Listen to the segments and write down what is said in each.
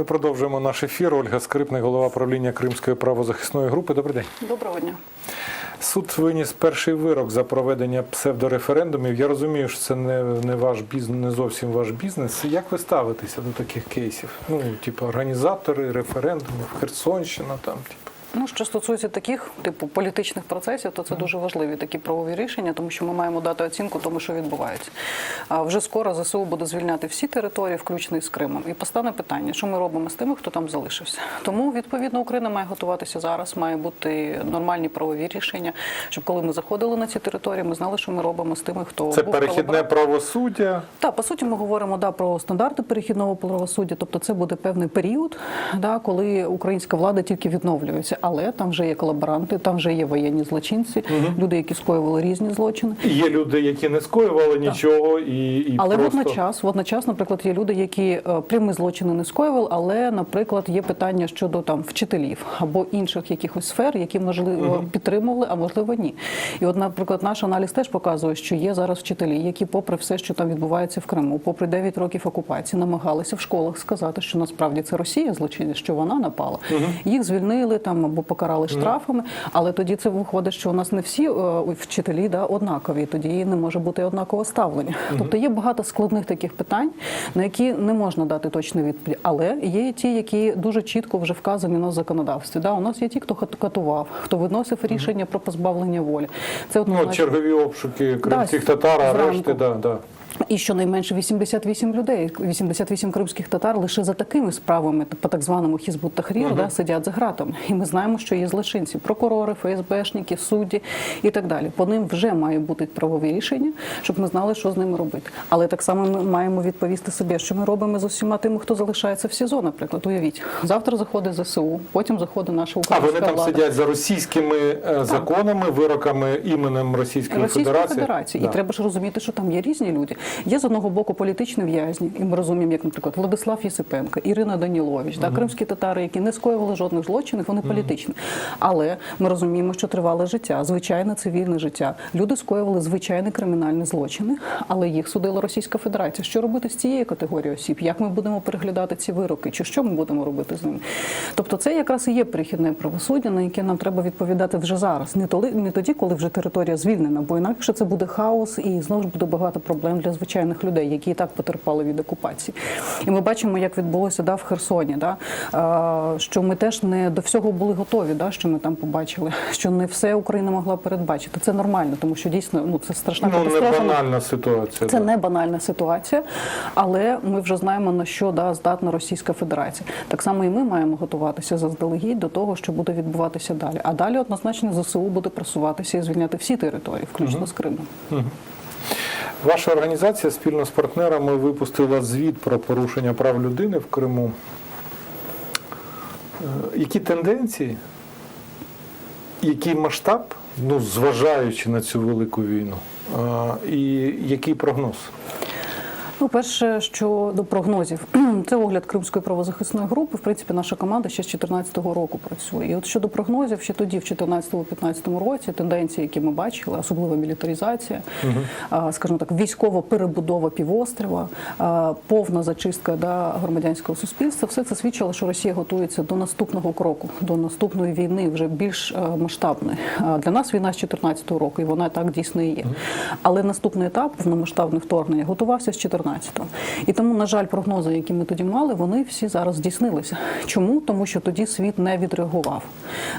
Ми продовжуємо наш ефір. Ольга Скрипник, голова правління Кримської правозахисної групи. Добрий день. Доброго дня. Суд виніс перший вирок за проведення псевдореферендумів. Я розумію, що це не, не ваш бізнес, не зовсім ваш бізнес. Як ви ставитеся до таких кейсів? Ну, типу, організатори референдумів, Херсонщина, там, типу. Ну, що стосується таких типу політичних процесів, то це дуже важливі такі правові рішення, тому що ми маємо дати оцінку тому, що відбувається. А вже скоро ЗСУ буде звільняти всі території, включно з Кримом. І постане питання, що ми робимо з тими, хто там залишився. Тому відповідно Україна має готуватися зараз, має бути нормальні правові рішення, щоб коли ми заходили на ці території, ми знали, що ми робимо з тими, хто Це був перехідне правосуддя. Так, по суті, ми говоримо да, про стандарти перехідного правосуддя, тобто це буде певний період, да, коли українська влада тільки відновлюється. Але там вже є колаборанти, там вже є воєнні злочинці, люди, які скоювали різні злочини. Є люди, які не скоювали нічого, і, і Але просто... водночас, водночас, наприклад, є люди, які е, прямі злочини не скоювали, але, наприклад, є питання щодо там вчителів або інших якихось сфер, які можливо підтримували, а можливо ні. І от, наприклад, наш аналіз теж показує, що є зараз вчителі, які, попри все, що там відбувається в Криму, попри 9 років окупації, намагалися в школах сказати, що насправді це Росія злочинець, що вона напала. Їх звільнили там або покарали штрафами. Але тоді це виходить, що у нас не всі е, вчителі да, однакові. Тоді не може бути однакового ставлення. Тобто є багато складних таких питань, на які не можна дати точну відповідь. Але є ті, які дуже чітко вже вказані на законодавстві. Да, у нас є ті, хто катував, хто виносив рішення про позбавлення волі. Це Ну, чергові обшуки кримських татар, арешти, да, да. І щонайменше 88 людей, 88 кримських татар лише за такими справами, по так званому хізбут тахрір, да, сидять за ґратами. І ми знаємо, що є злочинці, прокурори, ФСБшники, судді і так далі. По ним вже має бути правові рішення, щоб ми знали, що з ними робити. Але так само ми маємо відповісти собі, що ми робимо з усіма тими, хто залишається в СІЗО, наприклад. Уявіть, завтра заходить ЗСУ, потім заходить наша А вони там влада. сидять за російськими е, законами, вироками іменем Російської, Російської Федерації. Федерації. Да. І треба ж розуміти, що там є різні люди. Є з одного боку політичні в'язні, і ми розуміємо, як, наприклад, Владислав Єсипенко, Ірина Данілович, да, кримські татари, які не скоювали жодних злочинів, вони політичні. Але ми розуміємо, що тривале життя, звичайне цивільне життя. Люди скоювали звичайні кримінальні злочини, але їх судила Російська Федерація. Що робити з цією категорією осіб? Як ми будемо переглядати ці вироки? Чи що ми будемо робити з ними? Тобто, це якраз і є перехідне правосуддя, на яке нам треба відповідати вже зараз, не тоді, коли вже територія звільнена, бо інакше це буде хаос і знову ж буде багато проблем для звичайних людей, які і так потерпали від окупації. І ми бачимо, як відбулося да, в Херсоні, да, що ми теж не до всього були готові, да, що ми там побачили, що не все Україна могла передбачити. Це нормально, тому що дійсно ну це страшна Ну, не банальна ситуація. Це да. не банальна ситуація, але ми вже знаємо на що да, здатна Російська Федерація. Так само і ми маємо готуватися заздалегідь до того, що буде відбуватися далі. А далі однозначно ЗСУ буде просуватися і звільняти всі території, включно з Кримом. Ваша організація спільно з партнерами випустила звіт про порушення прав людини в Криму. Е, Які тенденції, який масштаб, ну, зважаючи на цю велику війну, і який прогноз? Ну, перше, що до прогнозів, це огляд Кримської правозахисної групи. В принципі, наша команда ще з 2014 року працює. І от щодо прогнозів, ще тоді, в 2014-2015 році, тенденції, які ми бачили, особливо мілітаризація, а, скажімо так, військова перебудова півострова, повна зачистка да, громадянського суспільства, все це свідчило, що Росія готується до наступного кроку, до наступної війни, вже більш е, масштабної. Для нас війна з 2014 року, і вона так дійсно і є. Але наступний етап повномасштабне вторгнення готувався з 2014 І тому, на жаль, прогнози, які ми тоді мали, вони всі зараз здійснилися. Чому? Тому що тоді світ не відреагував.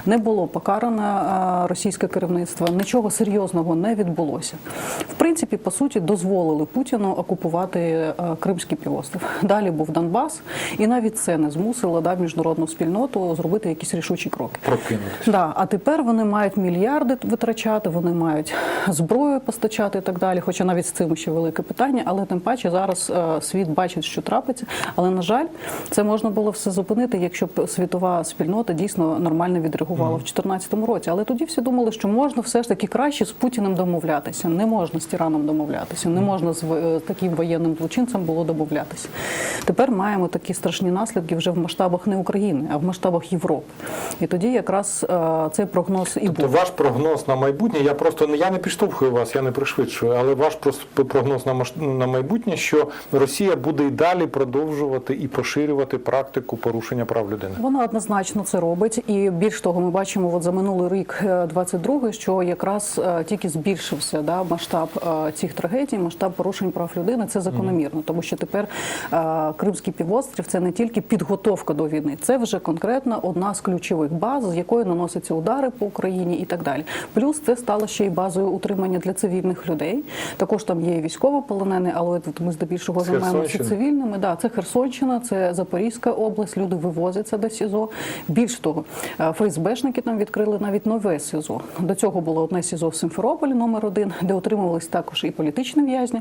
Не було покарано російське керівництво, нічого серйозного не відбулося. В принципі, по суті, дозволили Путіну окупувати Кримський півострів. Далі був Донбас, і навіть це не змусило да, міжнародну спільноту зробити якісь рішучі кроки. Прокинутися. Да, а тепер вони мають мільярди витрачати, вони мають зброю постачати і так далі. Хоча навіть з цим ще велике питання, але тим паче зараз е, світ бачить, що трапиться. Але на жаль, це можна було все зупинити, якщо б світова спільнота дійсно нормально відреагувала в 2014 році. Але тоді всі думали, що можна все ж таки краще з Путіним домовлятися. Не можна з Тираном домовлятися, не можна з е, таким воєнним злочинцем було домовлятися. Тепер маємо такі страшні наслідки вже в масштабах не України, а в масштабах Європи. І тоді якраз е, цей прогноз і Тобто був. ваш прогноз на майбутнє, я просто я не підштовхую вас, я не пришвидшую, але ваш прогноз на майбутнє, що Росія буде і далі продовжувати і поширювати практику порушення прав людини? Вона однозначно це робить, і більш того, ми бачимо, от за минулий рік, е, 22-й, що якраз е, тільки збільшився да, масштаб е, цих трагедій, масштаб порушень прав людини. Це закономірно, тому що тепер е, Кримський півострів це не тільки підготовка до війни, це вже конкретно одна з ключових баз, з якої наносяться удари по Україні і так далі. Плюс це стало ще й базою утримання для цивільних людей. Також там є і військовополонені, але от ми здебільшого З займаємося цивільними. Да, це Херсонщина, це Запорізька область. Люди вивозяться до СІЗО. Більш того, е, ФСБшники там відкрили навіть нове СІЗО. До цього було одне СІЗО в Симферополі, номер один, де отримувались також і політичні в'язні.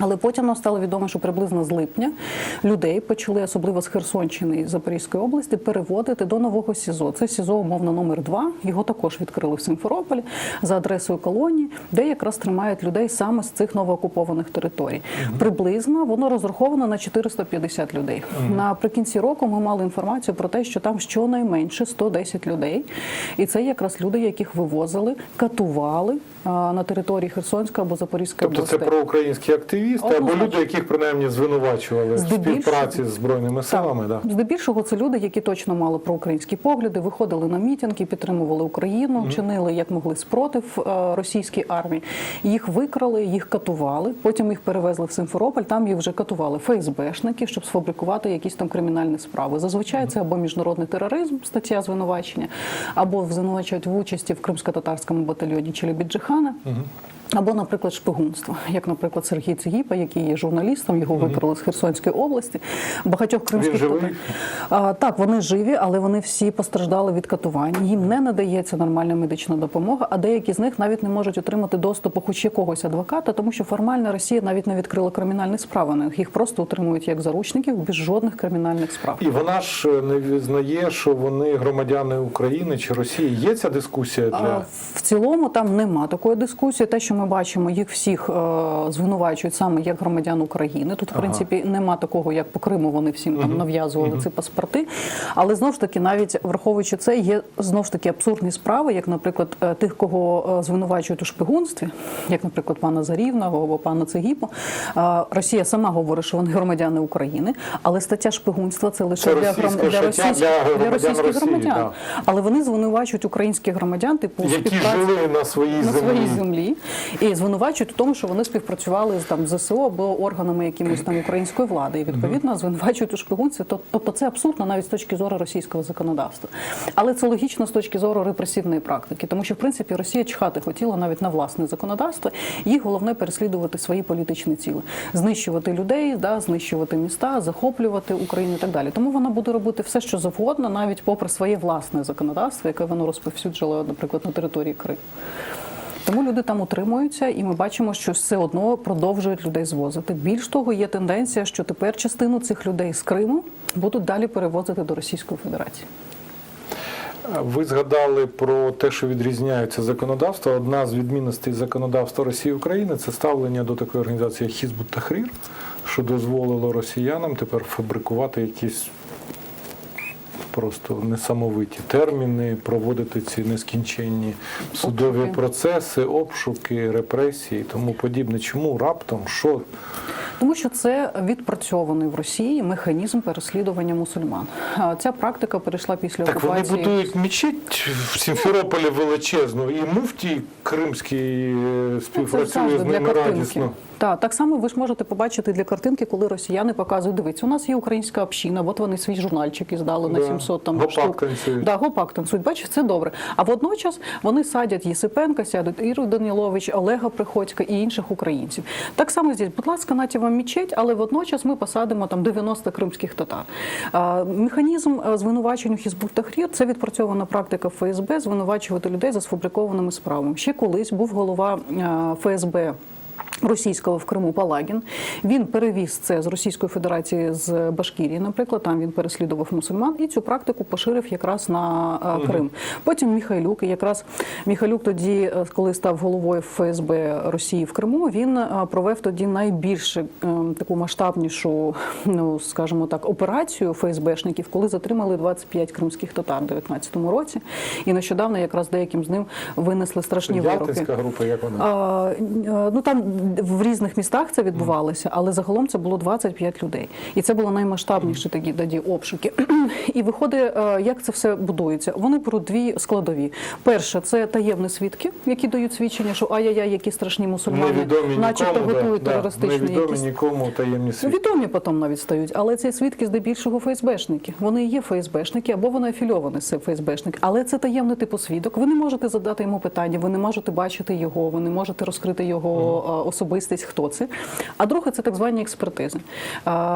Але потім нам стало відомо, що приблизно з липня людей почали, особливо з Херсонщини і Запорізької області, переводити до нового СІЗО. Це СІЗО, умовно, номер 2 Його також відкрили в Симферополі за адресою колонії, де якраз тримають людей саме з цих новоокупованих територій. Приблизно воно розраховано на 450 людей. Наприкінці року ми мали інформацію про те, що там щонайменше 110 людей, і це якраз люди, яких вивозили, катували на території Херсонської або Запорізької Тобто це областей. проукраїнські активісти або люди, яких принаймні звинувачували в співпраці з збройними силами. Да. Здебільшого це люди, які точно мали проукраїнські погляди, виходили на мітинги, підтримували Україну, чинили як могли спротив е, російській армії. Їх викрали, їх катували. Потім їх перевезли в Симферополь. Там їх вже катували ФСБшники, щоб сфабрикувати якісь там кримінальні справи. Зазвичай це або міжнародний тероризм, стаття звинувачення, або звинувачують в участі в кримсько-татарському батальйоні Gewoon. Mm -hmm. Або, наприклад, шпигунство, як, наприклад, Сергій Цигіпа, який є журналістом, його викрили з Херсонської області. Багатьох кримських живий? А, так, вони живі, але вони всі постраждали від катувань. Їм не надається нормальна медична допомога, а деякі з них навіть не можуть отримати доступу хоч якогось адвоката, тому що формально Росія навіть не відкрила кримінальні справи. на них. Їх просто утримують як заручників без жодних кримінальних справ. І вона ж е, не визнає, що вони громадяни України чи Росії. Є ця дискусія А, для В цілому там нема такої дискусії. Те, що ми бачимо, їх всіх е, звинувачують саме як громадян України. Тут, в принципі, нема такого, як по Криму вони всім там нав'язували ці паспорти. Але знову ж таки, навіть враховуючи це, є знову ж таки абсурдні справи, як, наприклад, е, тих, кого е, звинувачують у шпигунстві, як, наприклад, пана Зарівного або пана Цегіпу. Е, Росія сама говорить, що вони громадяни України, але стаття шпигунства це лише Це для, гром... для, російських, для громадян російських Росії, громадян. да. Але вони звинувачують українських громадян, типу які жили на своїй на землі. своїй землі і звинувачують у тому, що вони співпрацювали з там ЗСУ або органами якимось там української влади. І відповідно звинувачують у шпигунстві. То- Тобто це абсурдно навіть з точки зору російського законодавства. Але це логічно з точки зору репресивної практики, тому що в принципі Росія чхати хотіла навіть на власне законодавство. Їй головне переслідувати свої політичні ціли, знищувати людей, да, знищувати міста, захоплювати Україну і так далі. Тому вона буде робити все, що завгодно, навіть попри своє власне законодавство, яке воно розповсюджувало, наприклад, на території Криму. Тому люди там утримуються, і ми бачимо, що все одно продовжують людей звозити. Більш того, є тенденція, що тепер частину цих людей з Криму будуть далі перевозити до Російської Федерації. Ви згадали про те, що відрізняються законодавства. Одна з відмінностей законодавства Росії і України це ставлення до такої організації, як Хізбут Тахрір, що дозволило росіянам тепер фабрикувати якісь просто несамовиті терміни, проводити ці нескінченні судові Обшуки. процеси, обшуки, репресії і тому подібне. Чому раптом що Тому що це відпрацьований в Росії механізм переслідування мусульман. Ця практика перейшла після так вони будують мечеть в Сімферополі величезну, і муфтій кримський е, співпрацює з ними радісно. Так, так само ви ж можете побачити для картинки, коли росіяни показують, дивіться, у нас є українська община, от вони свій журнальчик здали на Да. 700 там Гопак штук. танцюють. Да, гопак танцюють. Бачиш, це добре. А водночас вони садять Єсипенка, сядуть Іру Данілович, Олега Приходька і інших українців. Так само здесь, будь ласка, наті вам мечеть, але водночас ми посадимо там 90 кримських татар. А, механізм е, звинувачення Хізбут Тахрір – це відпрацьована практика ФСБ звинувачувати людей за сфабрикованими справами. Ще колись був голова е, ФСБ. Російського в Криму Палагін. Він перевіз це з Російської Федерації з Башкірії, наприклад, там він переслідував мусульман і цю практику поширив якраз на е, Крим. Потім Міхайлюк, і якраз Міхайлюк тоді, е, коли став головою ФСБ Росії в Криму, він е, провев тоді найбільше таку масштабнішу, ну скажімо так, операцію ФСБшників, коли затримали 25 кримських татар у 19-му році. І нещодавно якраз деяким з ним винесли страшні вироки. Ялтинська група, як вона? А, ну там в різних містах це відбувалося, але загалом це було 25 людей. І це було наймасштабніші такі тоді обшуки. І виходить, е, як це все будується. Вони беруть дві складові. Перше, це таємні свідки, які дають свідчення, що ай-яй-яй, які страшні мусульмани, Невідомі начебто нікому, готують да, терористичні невідомі якісь. нікому таємні свідки. Відомі потім навіть стають, але ці свідки здебільшого ФСБшники. Вони є ФСБшники або вони афільовані з ФСБшник. Але це таємний типу свідок. Ви не можете задати йому питання, ви не можете бачити його, ви не можете розкрити його е, особистість, хто це. А друге, це так звані експертизи.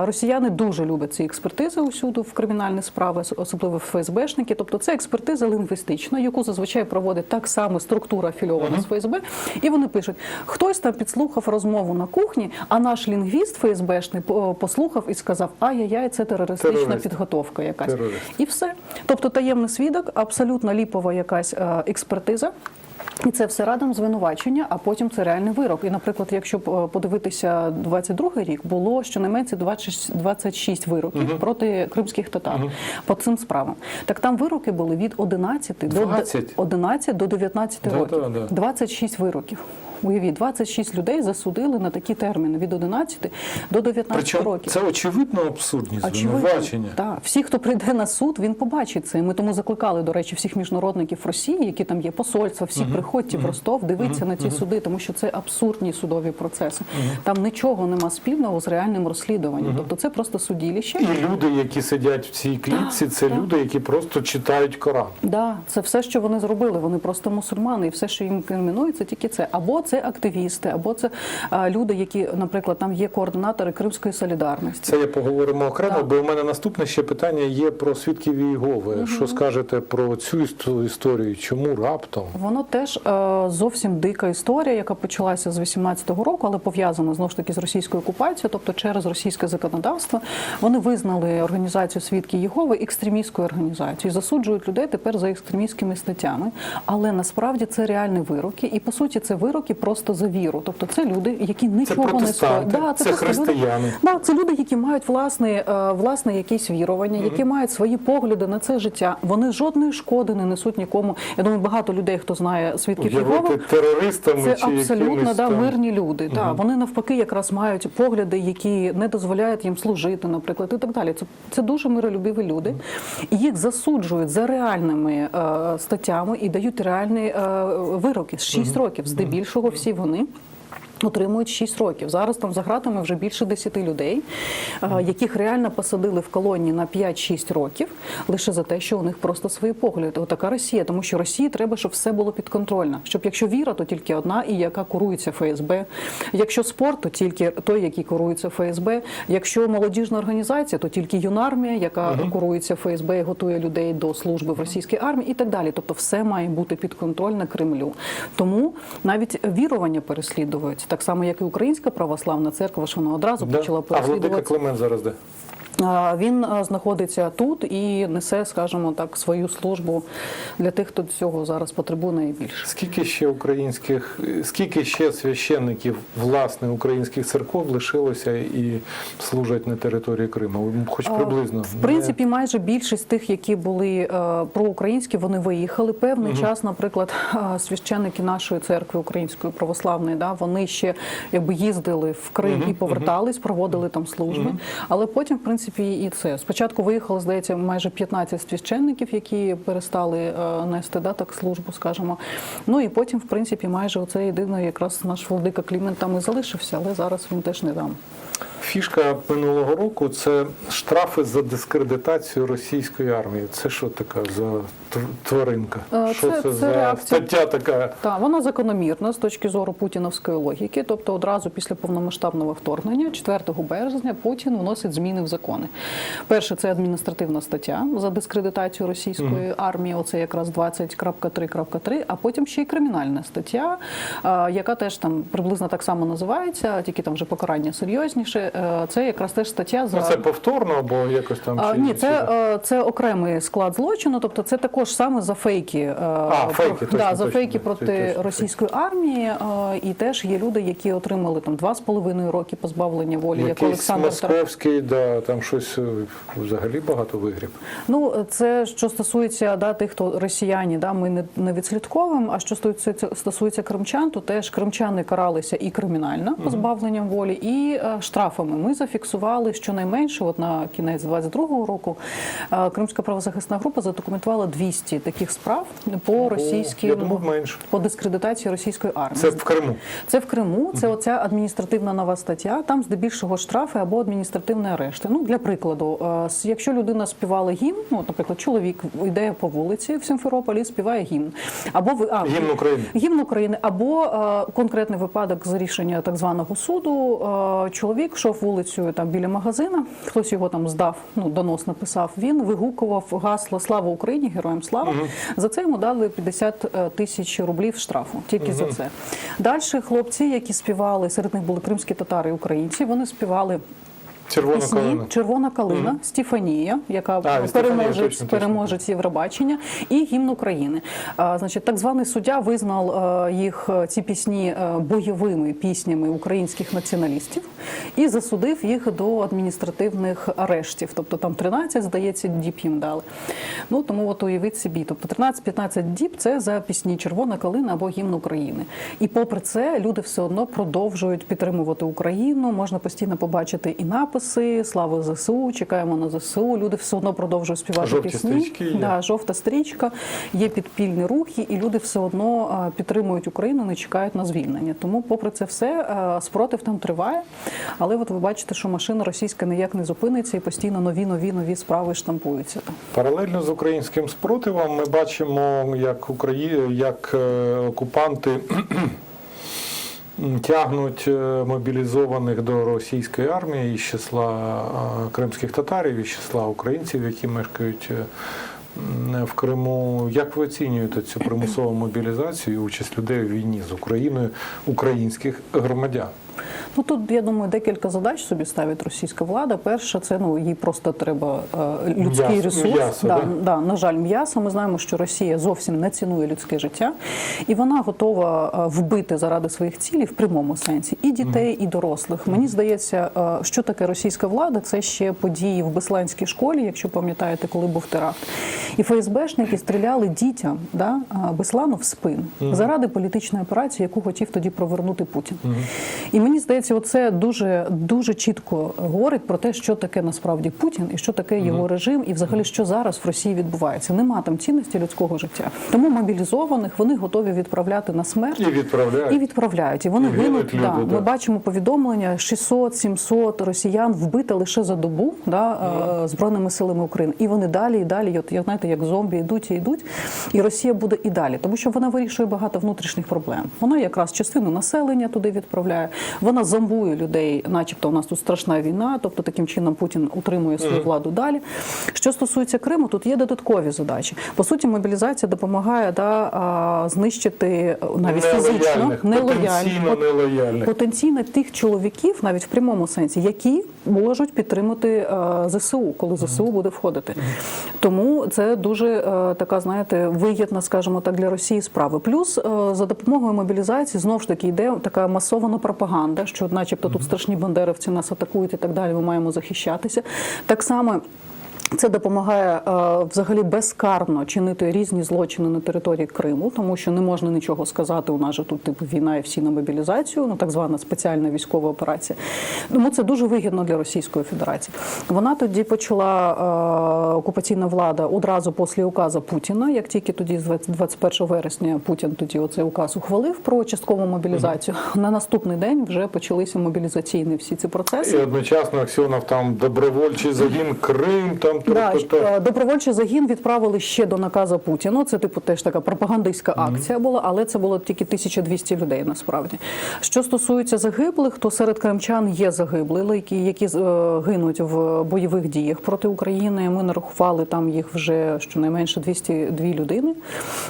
Росіяни дуже люблять ці експертизи усюди в кримінальні справи, ос- особливо ФСБшники. Тобто це експертиза лінгвістична, яку зазвичай проводить так само структура афільована з ФСБ. І вони пишуть: хтось там підслухав розмову на кухні, а наш лінгвіст ФСБшний послухав і сказав: ай-яй-яй, це терористична Терорист. підготовка якась. Терорист. І все. Тобто таємний свідок, абсолютно ліпова якась е, експертиза. І це все радом звинувачення, а потім це реальний вирок. І, наприклад, якщо е, подивитися 22 рік, було щонайменше 26, 26 вироків проти кримських татар по цим справам. Так там вироки були від 11 до 20? 11 до 19 Да, років. да, да. 26 вироків. Уявіть, 26 людей засудили на такі терміни від 11 до 19 Причому років. це очевидно абсурдні звинувачення. Так, всі, хто прийде на суд, він побачить це. Ми тому закликали, до речі, всіх міжнародників Росії, які там є посольства, всі приходьте в Ростов, дивіться на ці суди, тому що це абсурдні судові процеси. Там нічого нема спільного з реальним розслідуванням. Тобто це просто судилище. І люди, які сидять в цій клітці, це так. люди, які просто читають Коран. Да, це все, що вони зробили. Вони просто мусульмани, і все, що їм кримінується, тільки це. Або це активісти, або це люди, які, наприклад, там є координатори Кримської солідарності. Це я поговоримо окремо, Так. бо у мене наступне ще питання є про свідків Ієгови. Що скажете про цю історію? Чому раптом? Воно теж е, зовсім дика історія, яка почалася з 18-го року, але пов'язана знову ж таки з російською окупацією, тобто через російське законодавство. Вони визнали організацію свідки Єгови екстремістською організацією, засуджують людей тепер за екстремістськими статтями. Але насправді це реальні вироки, і по суті це вироки просто за віру. Тобто це люди, які нічого не протестанти, скоїли. це просто люди- Да, це люди, які мають власне, е, власне якісь вірування, які мають свої погляди на це життя. Вони жодної шкоди не несуть нікому. Я думаю, багато людей, хто знає свідків Єгови, терористами це чи абсолютно да, мирні люди. Да. Вони навпаки якраз мають погляди, які не дозволяють їм служити, наприклад, і так далі. Це, це дуже миролюбиві люди. І їх засуджують за реальними е, статтями і дають реальні е, вироки. Шість років. Здебільшого всі вони. Отримують 6 років. Зараз там за гратами вже більше 10 людей, е, яких реально посадили в колонії на 5-6 років лише за те, що у них просто свої погляди. Отака Росія, тому що Росії треба, щоб все було підконтрольно. Щоб якщо віра, то тільки одна, і яка курується ФСБ. Якщо спорт, то тільки той, який курується ФСБ. Якщо молодіжна організація, то тільки юнармія, яка курується ФСБ і готує людей до служби в російській армії, і так далі. Тобто, все має бути підконтрольно Кремлю. Тому навіть вірування переслідують, так само як і Українська православна церква, що вона одразу Да? почала А владика переслідувати. Климент зараз де? А, Він знаходиться тут і несе, скажімо так, свою службу для тих, хто цього зараз потребує найбільше. Скільки ще українських, скільки ще священників власне українських церков лишилося і служать на території Криму? Хоч приблизно. В принципі, майже більшість тих, які були е, проукраїнські, вони виїхали. Певний час, наприклад, е, священники нашої церкви української православної, да, вони ще якби їздили в Крим і повертались, проводили там служби. Але потім, в принципі, і це спочатку виїхало, здається, майже 15 священників, які перестали е, нести да, так службу, скажімо. Ну і потім, в принципі, майже оце єдине, якраз наш владика Клімент там і залишився, але зараз він теж не там. Фішка минулого року це штрафи за дискредитацію російської армії. Це що така за тв- тваринка? Е, Що це- це, це за реакція. стаття така? Так, вона закономірна з точки зору путіновської логіки. Тобто, одразу після повномасштабного вторгнення, 4 березня, Путін вносить зміни в закони. Перше, це адміністративна стаття за дискредитацію російської армії. Оце якраз 20.3.3, а потім ще й кримінальна стаття, е, яка теж там приблизно так само називається, тільки там вже покарання серйозніше. Е, Це якраз теж стаття за Ну, це повторно або якось там чи ні, це, е, це окремий склад злочину, тобто це також саме за фейки. е, фейки, точно, да, за точно, фейки проти точно, російської армії. е, І теж є люди, які отримали там два з половиною роки позбавлення волі, як Якийсь Олександр Тар- московський, да, там щось е, взагалі багато вигріб. Ну, це що стосується да, тих, хто росіяни, да, ми не, не відслідковуємо. А що стосується, стосується кримчан, то теж кримчани каралися і кримінально позбавленням волі, і е, штрафами. Ми зафіксували щонайменше, от на кінець 22-го року, е, Кримська правозахисна група задокументувала 200 таких справ по російській по дискредитації російської армії. Це в Криму. Це в Криму, це оця адміністративна нова стаття. Там здебільшого штрафи або адміністративні арешти. Ну для прикладу, е, якщо людина співала гімн, ну наприклад, чоловік йде по вулиці в Сімферополі, співає гімн, або а, Гімн України. гімн України, або е, конкретний випадок за рішення так званого суду. Е, чоловік йшов вулицею там біля магазина, хтось його там здав, ну донос написав. Він вигукував гасло Слава Україні, героям слава. За це йому дали 50 тисяч рублів штрафу. Тільки за це. Далі хлопці, які співали, серед них були кримські татари і українці. Вони співали Червона пісні калина. Червона калина, Стефанія, яка Стефанія, переможець, точно, точно. Євробачення, і гімн України. А, значить, так званий суддя визнав е, їх е, ці пісні е, бойовими піснями українських націоналістів і засудив їх до адміністративних арештів. Тобто там 13, здається, діб їм дали. Ну тому от уявіть собі, тобто 13-15 діб це за пісні Червона калина або гімн України. І попри це люди все одно продовжують підтримувати Україну. Можна постійно побачити і написи Слава ЗСУ, чекаємо на ЗСУ. Люди все одно продовжують співати Жовті пісні. стрічки є. Да, жовта стрічка, є підпільні рухи, і люди все одно підтримують Україну, не чекають на звільнення. Тому, попри це все, спротив там триває. Але от ви бачите, що машина російська ніяк не зупиниться і постійно нові, нові, нові справи штампуються. Паралельно з українським спротивом ми бачимо, як Украї... як е, окупанти тягнуть е, мобілізованих до російської армії із числа е, кримських татарів, із числа українців, які мешкають е, в Криму. Як ви оцінюєте цю примусову мобілізацію і участь людей у війні з Україною українських громадян? Ну тут я думаю, декілька задач собі ставить російська влада. Перше, це ну їй просто треба е, людський М'ясо- ресурс. м'ясо, да, да? да, на жаль, м'ясо. Ми знаємо, що Росія зовсім не цінує людське життя, і вона готова е, вбити заради своїх цілей в прямому сенсі і дітей, і дорослих. Мені здається, е, що таке російська влада, це ще події в Бесланській школі, якщо пам'ятаєте, коли був теракт. І ФСБшники стріляли дітям да, Беслану в спину заради політичної операції, яку хотів тоді провернути Путін. І мені здається, оце дуже дуже чітко говорить про те, що таке насправді Путін і що таке його режим, і взагалі що зараз в Росії відбувається. Нема там цінності людського життя. Тому мобілізованих вони готові відправляти на смерть. І відправляють. І відправляють, і вони І гинуть люди, да. да. Ми бачимо повідомлення: 600-700 росіян вбито лише за добу да, е, збройними силами України. І вони далі і далі, от як знаєте, як зомбі йдуть і йдуть. І Росія буде і далі, тому що вона вирішує багато внутрішніх проблем. Вона якраз частину населення туди відправляє. Вона зомбує людей, начебто, у нас тут страшна війна. Тобто таким чином Путін утримує свою владу далі. Що стосується Криму, тут є додаткові задачі. По суті, мобілізація допомагає да, знищити навіть фізично Нелояльних, потенційно нелояльних. потенційно тих чоловіків, навіть в прямому сенсі, які можуть підтримати е, ЗСУ, коли ЗСУ буде входити. Тому це дуже е, така, знаєте, вигідна, скажімо так, для Росії справа. Плюс е, за допомогою мобілізації знову ж таки йде така масована пропаганда, що, начебто, тут страшні бандеровці нас атакують і так далі. Ми маємо захищатися. Так само. Це допомагає е, взагалі безкарно чинити різні злочини на території Криму, тому що не можна нічого сказати. У нас же тут типу війна і всі на мобілізацію, ну так звана спеціальна військова операція. Тому це дуже вигідно для Російської Федерації. Вона тоді почала е, окупаційна влада одразу після указу Путіна, як тільки тоді, з 20 21 вересня, Путін тоді оцей указ ухвалив про часткову мобілізацію. На наступний день вже почалися мобілізаційні всі ці процеси. І одночасно Аксьонов там добровольчий загін Крим, там Да, та-та-та. е, добровольчий загін відправили ще до наказу Путіна. Це типу теж така пропагандистська акція була, але це було тільки 1200 людей насправді. Що стосується загиблих, то серед кримчан є загиблі, які, які е, гинуть в бойових діях проти України. Ми нарахували там їх вже щонайменше 202 людини.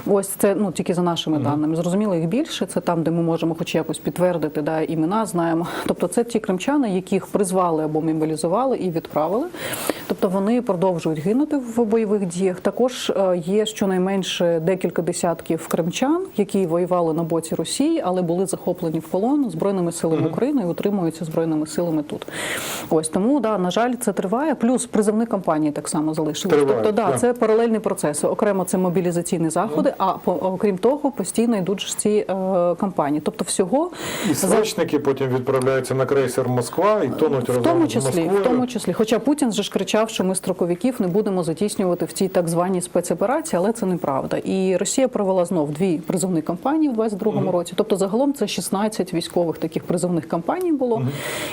Ось це ну тільки за нашими даними. Зрозуміло, їх більше. Це там, де ми можемо хоч якось підтвердити, да, імена знаємо. Тобто, це ті кримчани, яких призвали або мобілізували і відправили. Тобто вони продовжують гинути в бойових діях. Також е, є щонайменше декілька десятків кримчан, які воювали на боці Росії, але були захоплені в полон збройними силами України і утримуються збройними силами тут. Ось тому да, на жаль, це триває. Плюс призовні кампанії так само залишились. Тривають, тобто, да, да. це паралельні процеси. Окремо це мобілізаційні заходи. А по- окрім того, постійно йдуть ж ці е, кампанії. Тобто, всього І за- потім відправляються на крейсер Москва і тонуть в разом тому числі, в тому числі, хоча Путін же ж кричав, що ми строковиків не будемо затіснювати в цій так званій спецоперації, але це неправда. І Росія провела знов дві призовні кампанії в 22-му році. Тобто, загалом це 16 військових таких призовних кампаній було.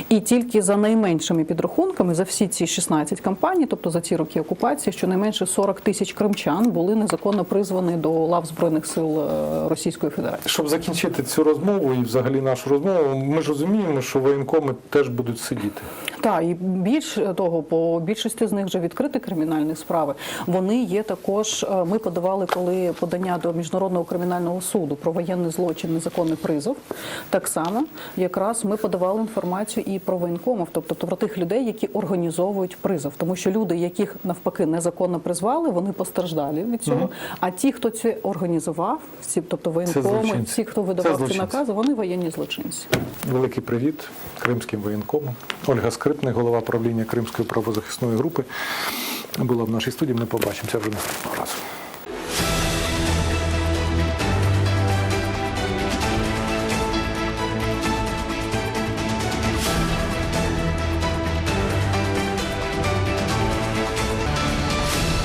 І тільки за найменшими підрахунками за всі ці 16 кампаній, тобто за ці роки окупації, щонайменше 40 тисяч кримчан були незаконно призвані до лав збройних сил е, Російської Федерації. Щоб закінчити цю розмову і взагалі нашу розмову, ми ж розуміємо, що воєнкоми теж будуть сидіти. Так, і більш того, по більшості з них вже відкриті кримінальні справи. Вони є також. е, Ми подавали коли подання до міжнародного кримінального суду про воєнний злочин, незаконний призов. Так само, якраз ми подавали інформацію і про воєнкомів, тобто про тих людей, які організовують призов, тому що люди, яких навпаки незаконно призвали, вони постраждалі від цього. А ті, хто це організував, всі, тобто воєнкоми, ті, хто видавав ці накази, вони воєнні злочинці. Великий привіт кримським воєнкомам. Ольга Скрипник, голова правління Кримської правозахисної групи, була в нашій студії. Ми побачимося вже наступного разу.